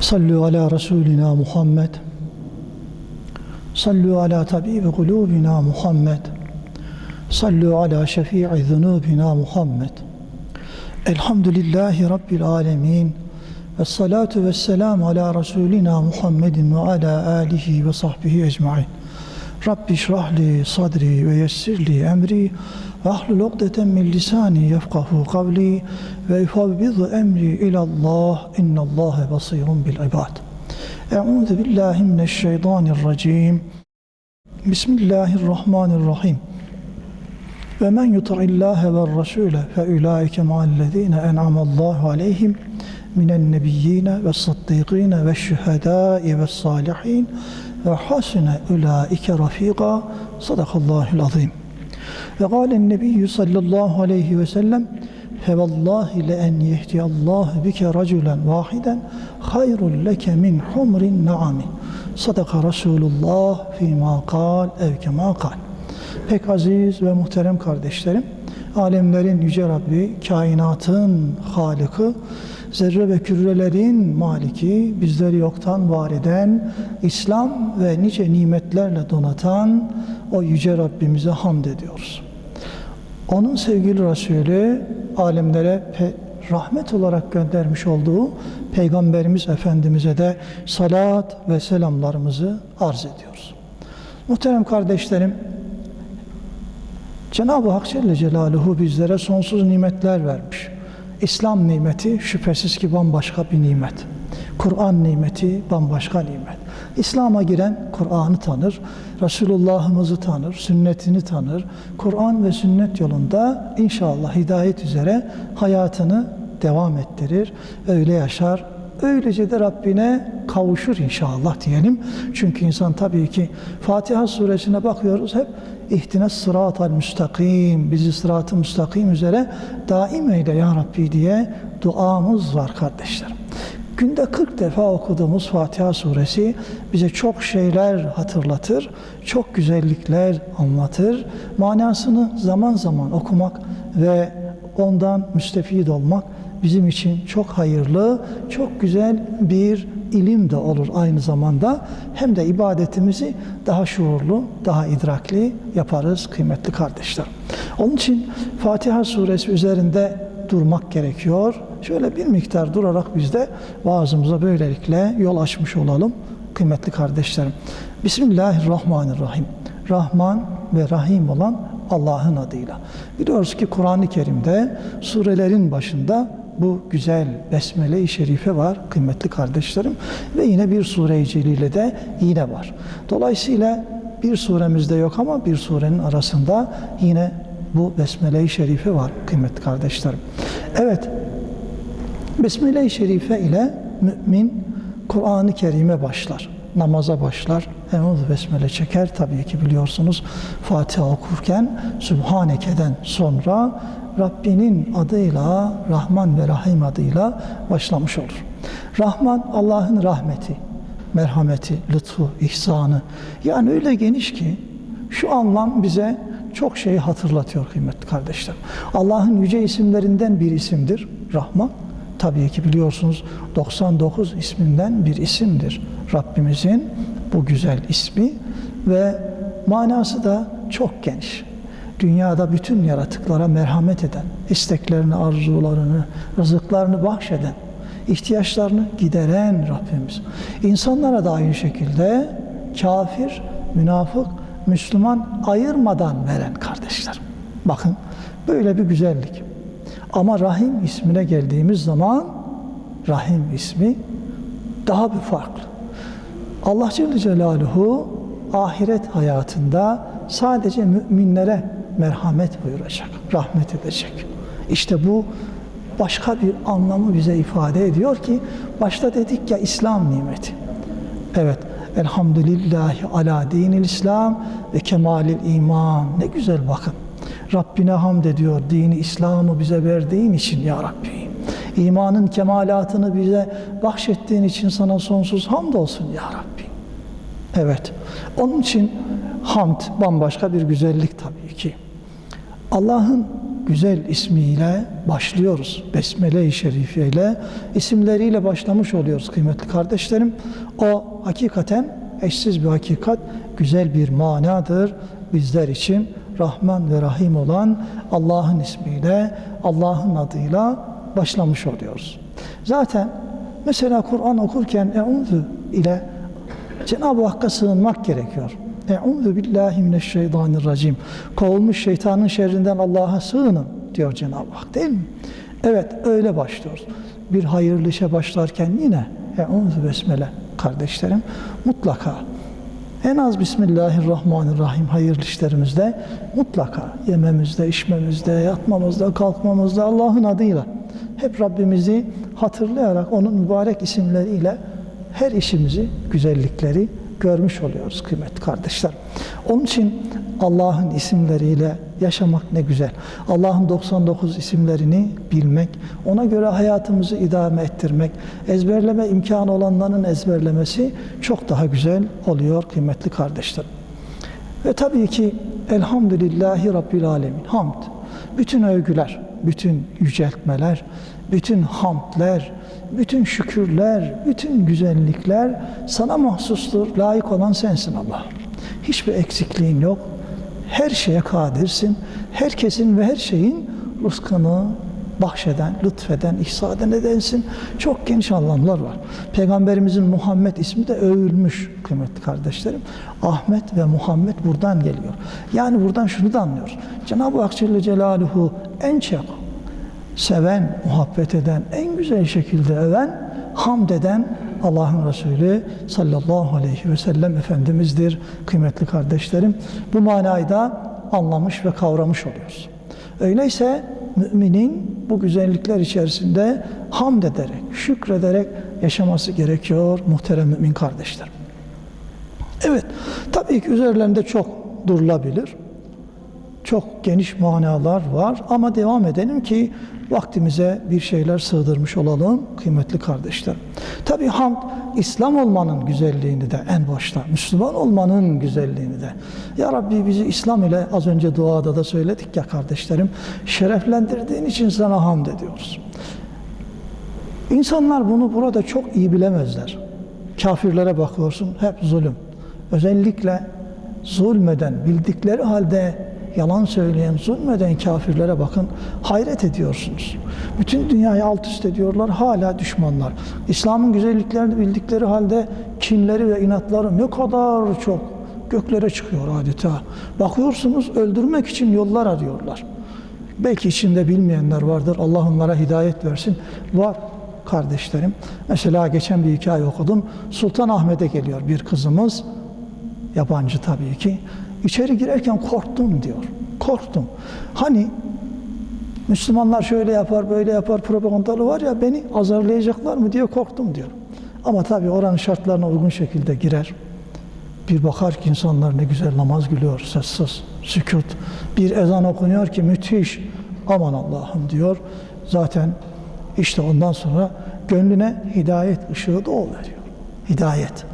صلوا على رسولنا محمد. صلوا على طبيب قلوبنا محمد. صلوا على شفيع ذنوبنا محمد. الحمد لله رب العالمين والصلاة والسلام على رسولنا محمد وعلى آله وصحبه أجمعين. رب اشرح لي صدري ويسر لي أمري. واحلل عقدة من لساني يفقه قولي ويفوض أمري إلى الله إن الله بصير بالعباد أعوذ بالله من الشيطان الرجيم بسم الله الرحمن الرحيم ومن يطع الله والرسول فأولئك مع الذين أنعم الله عليهم من النبيين والصديقين والشهداء والصالحين وحسن أولئك رفيقا صدق Ve kâlen nebiyyü sallallahu aleyhi ve sellem fevallahi le en yehdiyallahu bike raculen vahiden hayrul leke min humrin naami. Sadaka Resulullah fîmâ kal ev kemâ kal. Pek aziz ve muhterem kardeşlerim, alemlerin yüce Rabbi, kainatın Halık'ı, zerre ve kürelerin maliki, bizleri yoktan var eden, İslam ve nice nimetlerle donatan, o yüce Rabbimize hamd ediyoruz. Onun sevgili Resulü alemlere rahmet olarak göndermiş olduğu Peygamberimiz Efendimiz'e de salat ve selamlarımızı arz ediyoruz. Muhterem kardeşlerim, Cenab-ı Hak Celle Celaluhu bizlere sonsuz nimetler vermiş. İslam nimeti şüphesiz ki bambaşka bir nimet. Kur'an nimeti bambaşka nimet. İslam'a giren Kur'an'ı tanır, Resulullah'ımızı tanır, sünnetini tanır. Kur'an ve sünnet yolunda inşallah hidayet üzere hayatını devam ettirir, öyle yaşar, Öylece de Rabbine kavuşur inşallah diyelim. Çünkü insan tabii ki Fatiha suresine bakıyoruz hep ihtine sıratal müstakim, bizi sıratı müstakim üzere daim eyle ya Rabbi diye duamız var kardeşlerim. Günde 40 defa okuduğumuz Fatiha suresi bize çok şeyler hatırlatır, çok güzellikler anlatır. Manasını zaman zaman okumak ve ondan müstefid olmak bizim için çok hayırlı, çok güzel bir ilim de olur aynı zamanda. Hem de ibadetimizi daha şuurlu, daha idrakli yaparız kıymetli kardeşler. Onun için Fatiha suresi üzerinde durmak gerekiyor. Şöyle bir miktar durarak biz de vaazımıza böylelikle yol açmış olalım kıymetli kardeşlerim. Bismillahirrahmanirrahim. Rahman ve Rahim olan Allah'ın adıyla. Biliyoruz ki Kur'an-ı Kerim'de surelerin başında bu güzel Besmele-i Şerife var kıymetli kardeşlerim ve yine bir sure-i celile de yine var. Dolayısıyla bir suremizde yok ama bir surenin arasında yine bu Besmele-i Şerife var kıymetli kardeşlerim. Evet, Besmele-i Şerife ile mümin Kur'an-ı Kerim'e başlar. Namaza başlar. Euzu Besmele çeker. Tabii ki biliyorsunuz Fatiha okurken Sübhaneke'den sonra Rabbinin adıyla, Rahman ve Rahim adıyla başlamış olur. Rahman Allah'ın rahmeti, merhameti, lütfu, ihsanı. Yani öyle geniş ki şu anlam bize çok şeyi hatırlatıyor kıymetli kardeşlerim. Allah'ın yüce isimlerinden bir isimdir Rahman. Tabii ki biliyorsunuz 99 isminden bir isimdir Rabbimizin bu güzel ismi ve manası da çok geniş. Dünyada bütün yaratıklara merhamet eden, isteklerini, arzularını, rızıklarını bahşeden, ihtiyaçlarını gideren Rabbimiz. İnsanlara da aynı şekilde kafir, münafık, Müslüman ayırmadan veren kardeşler. Bakın böyle bir güzellik. Ama Rahim ismine geldiğimiz zaman Rahim ismi daha bir farklı. Allah Celle Celaluhu ahiret hayatında sadece müminlere merhamet buyuracak, rahmet edecek. İşte bu başka bir anlamı bize ifade ediyor ki başta dedik ya İslam nimeti. Evet, elhamdülillahi ala dinil İslam ve kemalil iman. Ne güzel bakın. Rabbine hamd ediyor dini İslam'ı bize verdiğin için ya Rabbi. İmanın kemalatını bize bahşettiğin için sana sonsuz hamd olsun ya Rabbi. Evet. Onun için hamd bambaşka bir güzellik tabii ki. Allah'ın güzel ismiyle başlıyoruz. Besmele-i Şerife ile isimleriyle başlamış oluyoruz kıymetli kardeşlerim. O hakikaten eşsiz bir hakikat, güzel bir manadır bizler için. Rahman ve Rahim olan Allah'ın ismiyle, Allah'ın adıyla başlamış oluyoruz. Zaten mesela Kur'an okurken Eûzü ile Cenab-ı Hakk'a sığınmak gerekiyor. Eûzü billahi mineşşeytanirracim. Kovulmuş şeytanın şerrinden Allah'a sığının diyor Cenab-ı Hak değil mi? Evet öyle başlıyoruz. Bir hayırlı işe başlarken yine Eûzü besmele kardeşlerim mutlaka en az Bismillahirrahmanirrahim hayırlı işlerimizde mutlaka yememizde, içmemizde, yatmamızda, kalkmamızda Allah'ın adıyla hep Rabbimizi hatırlayarak onun mübarek isimleriyle her işimizi, güzellikleri görmüş oluyoruz kıymetli kardeşler. Onun için Allah'ın isimleriyle yaşamak ne güzel. Allah'ın 99 isimlerini bilmek, ona göre hayatımızı idame ettirmek, ezberleme imkanı olanların ezberlemesi çok daha güzel oluyor kıymetli kardeşler. Ve tabii ki Elhamdülillahi Rabbil Alemin. Hamd. Bütün övgüler, bütün yüceltmeler, bütün hamdler, bütün şükürler, bütün güzellikler sana mahsustur. Layık olan sensin Allah. Hiçbir eksikliğin yok. Her şeye kadirsin. Herkesin ve her şeyin rızkını bahşeden, lütfeden, ihsan edensin. Çok geniş anlamlar var. Peygamberimizin Muhammed ismi de övülmüş kıymetli kardeşlerim. Ahmet ve Muhammed buradan geliyor. Yani buradan şunu da anlıyoruz. Cenab-ı Hak Celle Celaluhu en çok seven, muhabbet eden, en güzel şekilde öven, hamd eden Allah'ın Resulü sallallahu aleyhi ve sellem Efendimiz'dir kıymetli kardeşlerim. Bu manayı da anlamış ve kavramış oluyoruz. Öyleyse müminin bu güzellikler içerisinde hamd ederek, şükrederek yaşaması gerekiyor muhterem mümin kardeşlerim. Evet, tabii ki üzerlerinde çok durulabilir. Çok geniş manalar var ama devam edelim ki vaktimize bir şeyler sığdırmış olalım kıymetli kardeşler. Tabi hamd İslam olmanın güzelliğini de en başta, Müslüman olmanın güzelliğini de. Ya Rabbi bizi İslam ile az önce duada da söyledik ya kardeşlerim, şereflendirdiğin için sana hamd ediyoruz. İnsanlar bunu burada çok iyi bilemezler. Kafirlere bakıyorsun hep zulüm. Özellikle zulmeden bildikleri halde yalan söyleyen, zulmeden kafirlere bakın, hayret ediyorsunuz. Bütün dünyayı alt üst ediyorlar, hala düşmanlar. İslam'ın güzelliklerini bildikleri halde kinleri ve inatları ne kadar çok göklere çıkıyor adeta. Bakıyorsunuz öldürmek için yollar arıyorlar. Belki içinde bilmeyenler vardır. Allah onlara hidayet versin. Var kardeşlerim. Mesela geçen bir hikaye okudum. Sultan Ahmet'e geliyor bir kızımız. Yabancı tabii ki. İçeri girerken korktum diyor. Korktum. Hani Müslümanlar şöyle yapar, böyle yapar propagandalı var ya beni azarlayacaklar mı diye korktum diyor. Ama tabii oranın şartlarına uygun şekilde girer. Bir bakar ki insanlar ne güzel namaz gülüyor, sessiz, sükut. Bir ezan okunuyor ki müthiş. Aman Allah'ım diyor. Zaten işte ondan sonra gönlüne hidayet ışığı da o veriyor. Hidayet.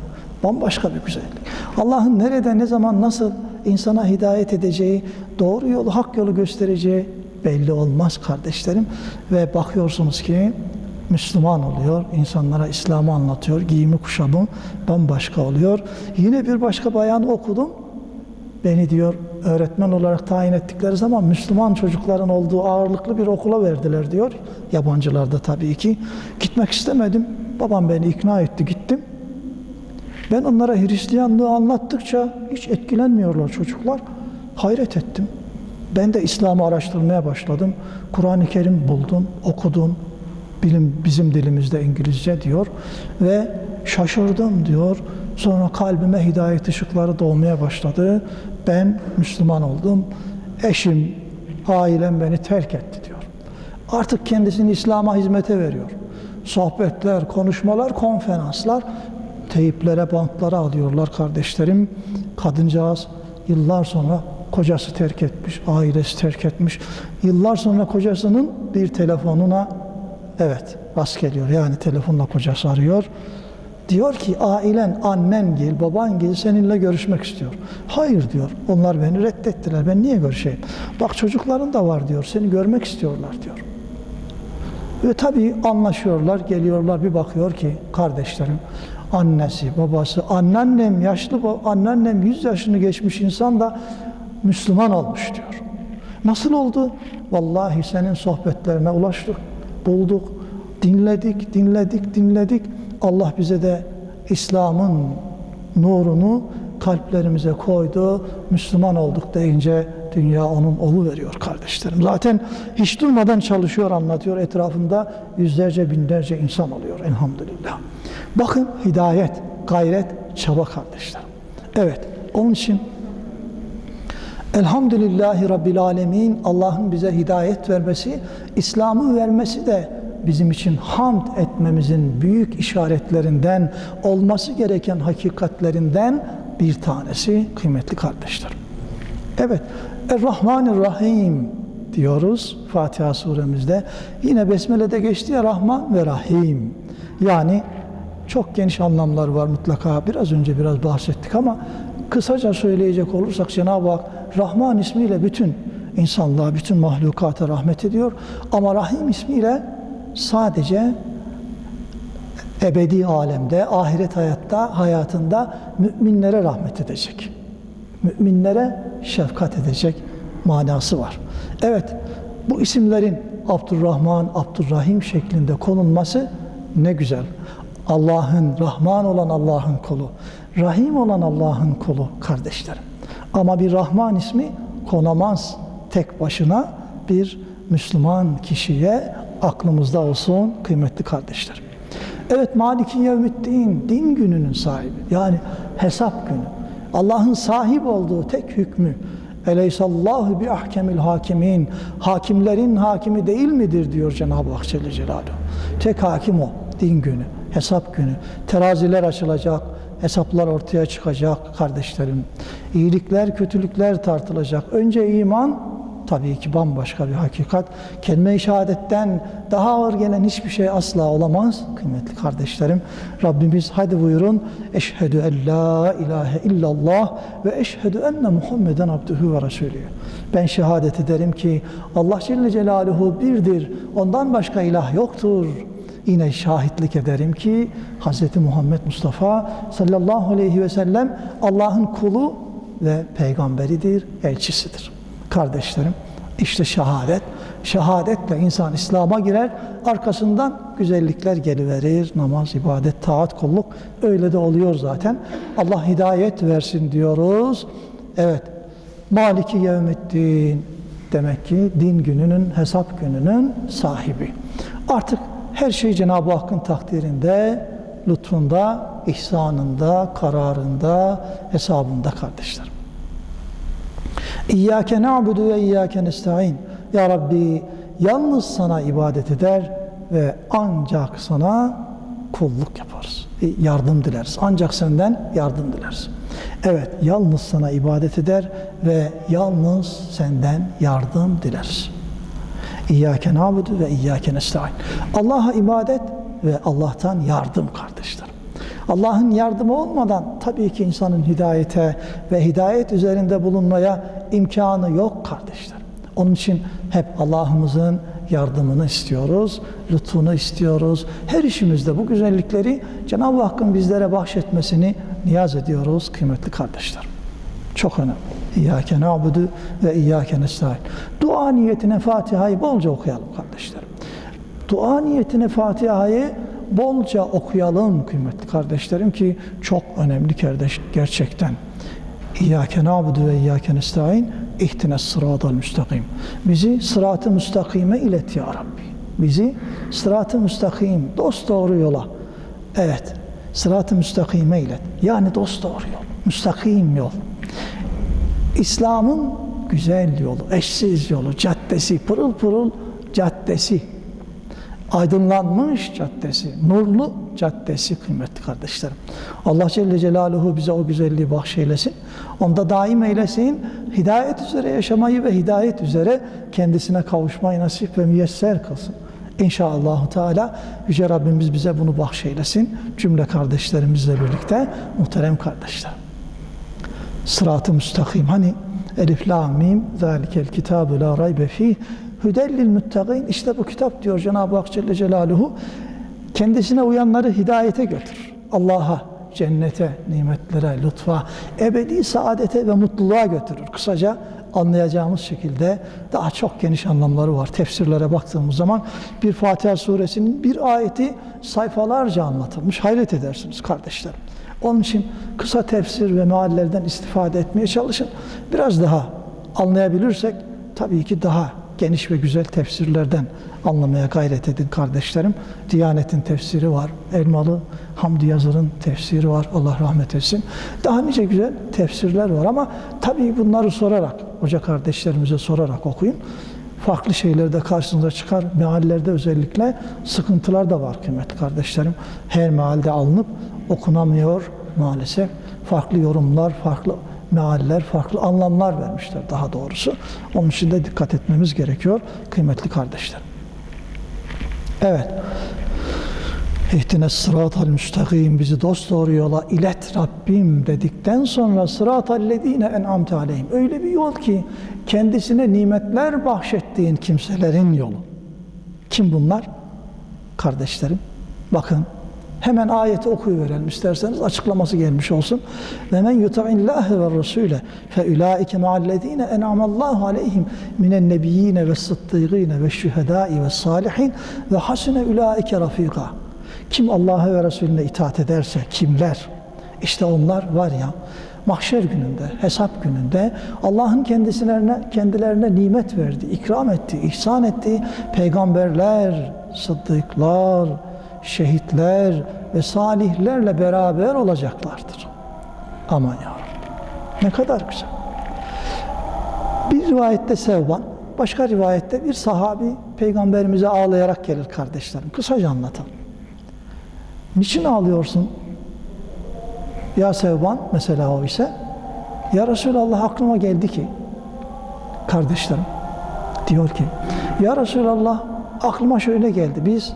Bambaşka bir güzellik. Allah'ın nerede, ne zaman, nasıl insana hidayet edeceği, doğru yolu, hak yolu göstereceği belli olmaz kardeşlerim. Ve bakıyorsunuz ki Müslüman oluyor, insanlara İslam'ı anlatıyor, giyimi kuşamı bambaşka oluyor. Yine bir başka bayan okudum. Beni diyor öğretmen olarak tayin ettikleri zaman Müslüman çocukların olduğu ağırlıklı bir okula verdiler diyor. Yabancılarda tabii ki. Gitmek istemedim. Babam beni ikna etti, gittim. Ben onlara Hristiyanlığı anlattıkça hiç etkilenmiyorlar çocuklar. Hayret ettim. Ben de İslam'ı araştırmaya başladım. Kur'an-ı Kerim buldum, okudum. Bilim bizim dilimizde İngilizce diyor ve şaşırdım diyor. Sonra kalbime hidayet ışıkları doğmaya başladı. Ben Müslüman oldum. Eşim, ailem beni terk etti diyor. Artık kendisini İslam'a hizmete veriyor. Sohbetler, konuşmalar, konferanslar teyiplere, bantlara alıyorlar kardeşlerim. Kadıncağız yıllar sonra kocası terk etmiş, ailesi terk etmiş. Yıllar sonra kocasının bir telefonuna evet rast geliyor. Yani telefonla kocası arıyor. Diyor ki ailen, annen gel, baban gel seninle görüşmek istiyor. Hayır diyor. Onlar beni reddettiler. Ben niye görüşeyim? Bak çocukların da var diyor. Seni görmek istiyorlar diyor. Ve tabii anlaşıyorlar, geliyorlar bir bakıyor ki kardeşlerim, annesi, babası, anneannem yaşlı, anneannem 100 yaşını geçmiş insan da Müslüman olmuş diyor. Nasıl oldu? Vallahi senin sohbetlerine ulaştık, bulduk, dinledik, dinledik, dinledik. Allah bize de İslam'ın nurunu kalplerimize koydu. Müslüman olduk deyince dünya onun olu veriyor kardeşlerim. Zaten hiç durmadan çalışıyor, anlatıyor. Etrafında yüzlerce, binlerce insan oluyor elhamdülillah. Bakın hidayet, gayret, çaba kardeşlerim. Evet, onun için Elhamdülillahi Rabbil Alemin Allah'ın bize hidayet vermesi, İslam'ı vermesi de bizim için hamd etmemizin büyük işaretlerinden, olması gereken hakikatlerinden bir tanesi kıymetli kardeşlerim. Evet, Er-Rahmanir-Rahim diyoruz Fatiha suremizde. Yine Besmele'de geçti ya Rahman ve Rahim. Yani çok geniş anlamlar var mutlaka. Biraz önce biraz bahsettik ama kısaca söyleyecek olursak Cenab-ı Hak Rahman ismiyle bütün insanlığa, bütün mahlukata rahmet ediyor. Ama Rahim ismiyle sadece ebedi alemde, ahiret hayatta, hayatında müminlere rahmet edecek. Müminlere şefkat edecek manası var. Evet, bu isimlerin Abdurrahman, Abdurrahim şeklinde konulması ne güzel. Allah'ın, Rahman olan Allah'ın kulu, Rahim olan Allah'ın kulu kardeşlerim. Ama bir Rahman ismi konamaz tek başına bir Müslüman kişiye aklımızda olsun kıymetli kardeşlerim. Evet Maliki Yevmiddin din gününün sahibi. Yani hesap günü. Allah'ın sahip olduğu tek hükmü. Eleysallahu bi ahkemil hakimin. Hakimlerin hakimi değil midir diyor Cenab-ı Hak Celle Celaluhu. Tek hakim o. Din günü, hesap günü. Teraziler açılacak, hesaplar ortaya çıkacak kardeşlerim. İyilikler, kötülükler tartılacak. Önce iman, tabii ki bambaşka bir hakikat. Kelime-i şehadetten daha ağır gelen hiçbir şey asla olamaz kıymetli kardeşlerim. Rabbimiz hadi buyurun. Eşhedü en la ilahe illallah ve eşhedü enne Muhammeden abdühü ve resulü. Ben şehadet ederim ki Allah Celle Celaluhu birdir. Ondan başka ilah yoktur. Yine şahitlik ederim ki Hz. Muhammed Mustafa sallallahu aleyhi ve sellem Allah'ın kulu ve peygamberidir, elçisidir. Kardeşlerim, işte şehadet. Şehadetle insan İslam'a girer, arkasından güzellikler geliverir. Namaz, ibadet, taat, kulluk öyle de oluyor zaten. Allah hidayet versin diyoruz. Evet, Maliki Yevmiddin demek ki din gününün, hesap gününün sahibi. Artık her şey Cenab-ı Hakk'ın takdirinde, lütfunda, ihsanında, kararında, hesabında kardeşlerim. İyyâke na'budu ve iyyâke nesta'in. Ya Rabbi yalnız sana ibadet eder ve ancak sana kulluk yaparız. E, Yardım dileriz. Ancak senden yardım dileriz. Evet, yalnız sana ibadet eder ve yalnız senden yardım dileriz. İyyâke na'budu ve iyyâke nesta'in. Allah'a ibadet ve Allah'tan yardım kardeşlerim. Allah'ın yardımı olmadan tabii ki insanın hidayete ve hidayet üzerinde bulunmaya imkanı yok kardeşlerim. Onun için hep Allah'ımızın yardımını istiyoruz, lütfunu istiyoruz. Her işimizde bu güzellikleri Cenab-ı Hakk'ın bizlere bahşetmesini niyaz ediyoruz kıymetli kardeşlerim. Çok önemli. İyyâke na'budu ve iyyâke nesta'in. Dua niyetine Fatiha'yı bolca okuyalım kardeşlerim. Dua niyetine Fatiha'yı bolca okuyalım kıymetli kardeşlerim ki çok önemli kardeş gerçekten. İyyâke na'budu ve iyyâke nesta'in ihtines sıratal müstakim. Bizi sırat-ı müstakime ilet ya Rabbi. Bizi sırat-ı müstakim, dost doğru yola. Evet, sırat-ı müstakime ilet. Yani dost doğru yol, müstakim yol. İslam'ın güzel yolu, eşsiz yolu, caddesi, pırıl pırıl caddesi, aydınlanmış caddesi, nurlu caddesi kıymetli kardeşlerim. Allah Celle Celaluhu bize o güzelliği bahşeylesin. Onda daim eylesin. Hidayet üzere yaşamayı ve hidayet üzere kendisine kavuşmayı nasip ve müyesser kılsın. İnşallah Teala Yüce Rabbimiz bize bunu bahşeylesin. Cümle kardeşlerimizle birlikte muhterem kardeşler. Sırat-ı müstakim hani Elif la mim zalikel kitabu la raybe fih hüdellil muttaqin işte bu kitap diyor Cenab-ı Hak Celle Celaluhu kendisine uyanları hidayete götürür. Allah'a, cennete, nimetlere, lütfa, ebedi saadete ve mutluluğa götürür. Kısaca anlayacağımız şekilde daha çok geniş anlamları var. Tefsirlere baktığımız zaman bir Fatiha suresinin bir ayeti sayfalarca anlatılmış. Hayret edersiniz kardeşlerim. Onun için kısa tefsir ve meallerden istifade etmeye çalışın. Biraz daha anlayabilirsek tabii ki daha geniş ve güzel tefsirlerden anlamaya gayret edin kardeşlerim. Diyanet'in tefsiri var. Elmalı Hamdi Yazır'ın tefsiri var. Allah rahmet etsin. Daha nice güzel tefsirler var ama tabii bunları sorarak, hoca kardeşlerimize sorarak okuyun. Farklı şeyler de karşınıza çıkar. Meallerde özellikle sıkıntılar da var kıymetli kardeşlerim. Her mealde alınıp okunamıyor maalesef. Farklı yorumlar, farklı mealler, farklı anlamlar vermişler daha doğrusu. Onun için de dikkat etmemiz gerekiyor kıymetli kardeşlerim. Evet. İhtine sıratal müstakim bizi dost doğru yola ilet Rabbim dedikten sonra sıratal lezine en'amte aleyhim. Öyle bir yol ki kendisine nimetler bahşettiğin kimselerin yolu. Kim bunlar? Kardeşlerim. Bakın Hemen ayeti okuyuverelim isterseniz açıklaması gelmiş olsun. Ve men yuta'illâhe ve rasûle fe ulâike ma'allezîne en'amallahu aleyhim minen nebiyyîne ve sıddîgîne ve şühedâi ve salihin ve hasune ulâike rafîgâ. Kim Allah'a ve Resulüne itaat ederse kimler? İşte onlar var ya mahşer gününde, hesap gününde Allah'ın kendisine kendilerine nimet verdi, ikram etti, ihsan etti. Peygamberler, sıddıklar, şehitler ve salihlerle beraber olacaklardır. Aman ya Ne kadar güzel. Bir rivayette Sevban, başka rivayette bir sahabi peygamberimize ağlayarak gelir kardeşlerim. Kısaca anlatalım. Niçin ağlıyorsun? Ya Sevban mesela o ise Ya Resulallah aklıma geldi ki kardeşlerim diyor ki Ya Resulallah aklıma şöyle geldi. Biz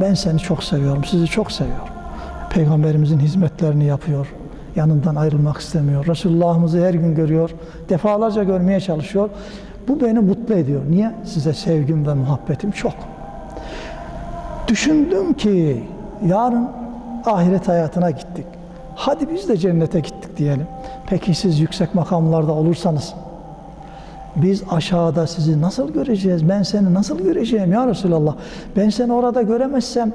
ben seni çok seviyorum, sizi çok seviyorum. Peygamberimizin hizmetlerini yapıyor. Yanından ayrılmak istemiyor. Resulullah'ımızı her gün görüyor. Defalarca görmeye çalışıyor. Bu beni mutlu ediyor. Niye? Size sevgim ve muhabbetim çok. Düşündüm ki yarın ahiret hayatına gittik. Hadi biz de cennete gittik diyelim. Peki siz yüksek makamlarda olursanız biz aşağıda sizi nasıl göreceğiz? Ben seni nasıl göreceğim ya Resulallah? Ben seni orada göremezsem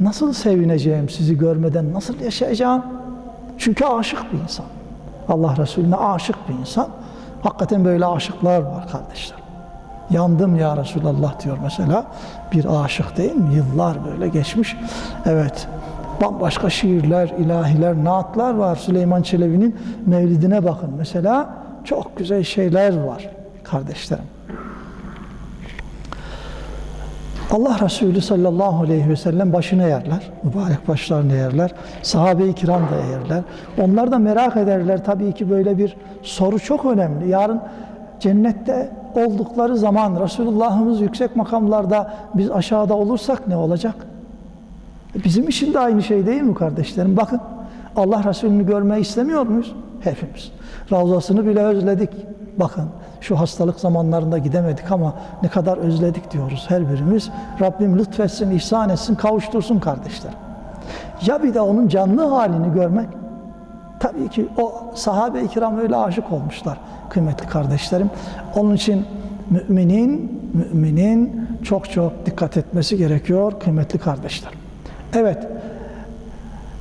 nasıl sevineceğim sizi görmeden? Nasıl yaşayacağım? Çünkü aşık bir insan. Allah Resulüne aşık bir insan. Hakikaten böyle aşıklar var kardeşler. Yandım ya Resulallah diyor mesela. Bir aşık değil mi? Yıllar böyle geçmiş. Evet. Bambaşka şiirler, ilahiler, naatlar var. Süleyman Çelebi'nin mevlidine bakın. Mesela çok güzel şeyler var kardeşlerim. Allah Resulü sallallahu aleyhi ve sellem başına yerler. Mübarek başlarını yerler. Sahabe-i kiram da yerler. Onlar da merak ederler. Tabii ki böyle bir soru çok önemli. Yarın cennette oldukları zaman Resulullah'ımız yüksek makamlarda biz aşağıda olursak ne olacak? Bizim için de aynı şey değil mi kardeşlerim? Bakın Allah Resulü'nü görmeyi istemiyor muyuz? Hepimiz. Ravzasını bile özledik. Bakın şu hastalık zamanlarında gidemedik ama ne kadar özledik diyoruz her birimiz. Rabbim lütfetsin, ihsan etsin, kavuştursun kardeşler. Ya bir de onun canlı halini görmek. Tabii ki o sahabe-i kiram öyle aşık olmuşlar kıymetli kardeşlerim. Onun için müminin, müminin çok çok dikkat etmesi gerekiyor kıymetli kardeşler. Evet,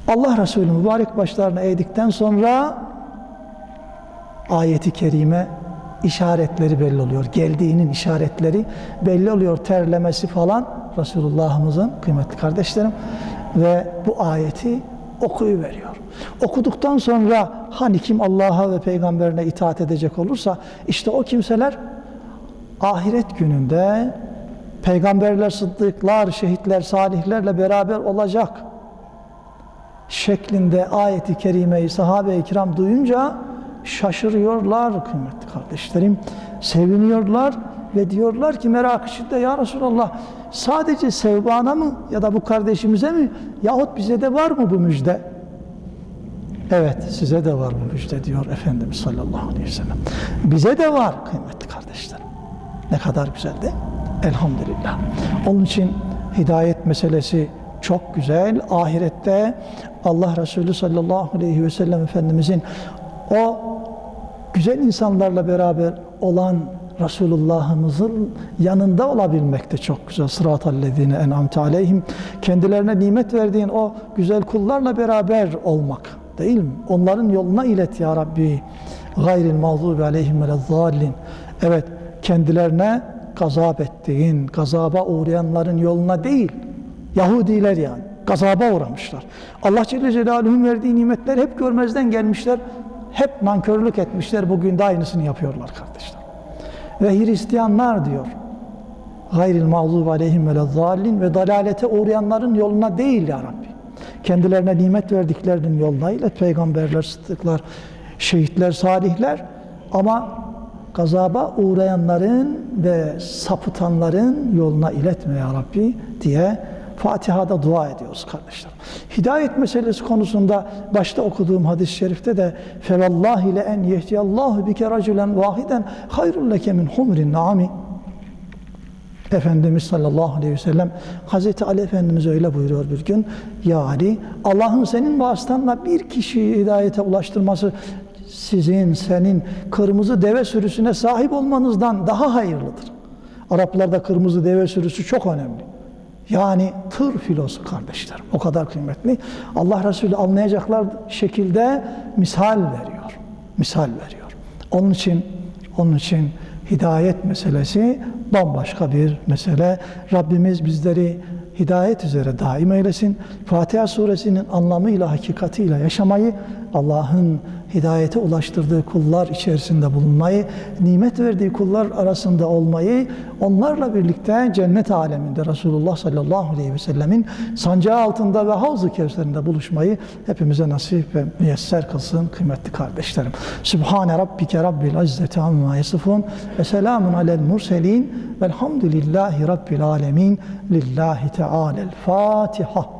Allah Resulü mübarek başlarına eğdikten sonra ayeti kerime işaretleri belli oluyor. Geldiğinin işaretleri belli oluyor. Terlemesi falan Resulullah'ımızın kıymetli kardeşlerim ve bu ayeti okuyuveriyor. Okuduktan sonra hani kim Allah'a ve peygamberine itaat edecek olursa işte o kimseler ahiret gününde peygamberler, sıddıklar, şehitler, salihlerle beraber olacak şeklinde ayeti kerimeyi sahabe-i kiram duyunca şaşırıyorlar kıymetli kardeşlerim. Seviniyorlar ve diyorlar ki merak içinde ya Resulallah sadece Sevban'a mı ya da bu kardeşimize mi yahut bize de var mı bu müjde? Evet size de var bu müjde diyor Efendimiz sallallahu aleyhi ve sellem. Bize de var kıymetli kardeşlerim. Ne kadar güzel mi? Elhamdülillah. Onun için hidayet meselesi çok güzel. Ahirette Allah Resulü sallallahu aleyhi ve sellem Efendimizin o güzel insanlarla beraber olan Resulullah'ımızın yanında olabilmek de çok güzel. Sıratallezine en'amte aleyhim. Kendilerine nimet verdiğin o güzel kullarla beraber olmak. Değil mi? Onların yoluna ilet ya Rabbi. Gayril mağzubi aleyhim velezzallin. Evet, kendilerine gazap ettiğin, gazaba uğrayanların yoluna değil, Yahudiler yani, gazaba uğramışlar. Allah Celle Celaluhu'nun verdiği nimetler hep görmezden gelmişler, hep nankörlük etmişler, bugün de aynısını yapıyorlar kardeşler. Ve Hristiyanlar diyor, gayril mağzub aleyhim velezzallin ve dalalete uğrayanların yoluna değil ya Rabbi. Kendilerine nimet verdiklerinin yoluna ilet peygamberler, sıddıklar, şehitler, salihler ama gazaba uğrayanların ve sapıtanların yoluna iletme ya Rabbi diye Fatiha'da dua ediyoruz kardeşler. Hidayet meselesi konusunda başta okuduğum hadis-i şerifte de fevallahi le en yehdiyallahu bike raculen vahiden hayrun leke min humrin naami Efendimiz sallallahu aleyhi ve sellem Hazreti Ali Efendimiz öyle buyuruyor bir gün. Ya Ali Allah'ın senin vasıtanla bir kişiyi hidayete ulaştırması sizin, senin kırmızı deve sürüsüne sahip olmanızdan daha hayırlıdır. Araplarda kırmızı deve sürüsü çok önemli. Yani tır filosu kardeşlerim. O kadar kıymetli. Allah Resulü anlayacaklar şekilde misal veriyor. Misal veriyor. Onun için onun için hidayet meselesi bambaşka bir mesele. Rabbimiz bizleri hidayet üzere daim eylesin. Fatiha suresinin anlamıyla, hakikatiyle yaşamayı, Allah'ın hidayete ulaştırdığı kullar içerisinde bulunmayı, nimet verdiği kullar arasında olmayı, onlarla birlikte cennet aleminde Resulullah sallallahu aleyhi ve sellemin sancağı altında ve havz-ı kevserinde buluşmayı hepimize nasip ve müyesser kılsın kıymetli kardeşlerim. Sübhane Rabbike Rabbil İzzeti Amma Yasifun ve selamun alel murselin velhamdülillahi Rabbil Alemin lillahi Teala'l Fatiha.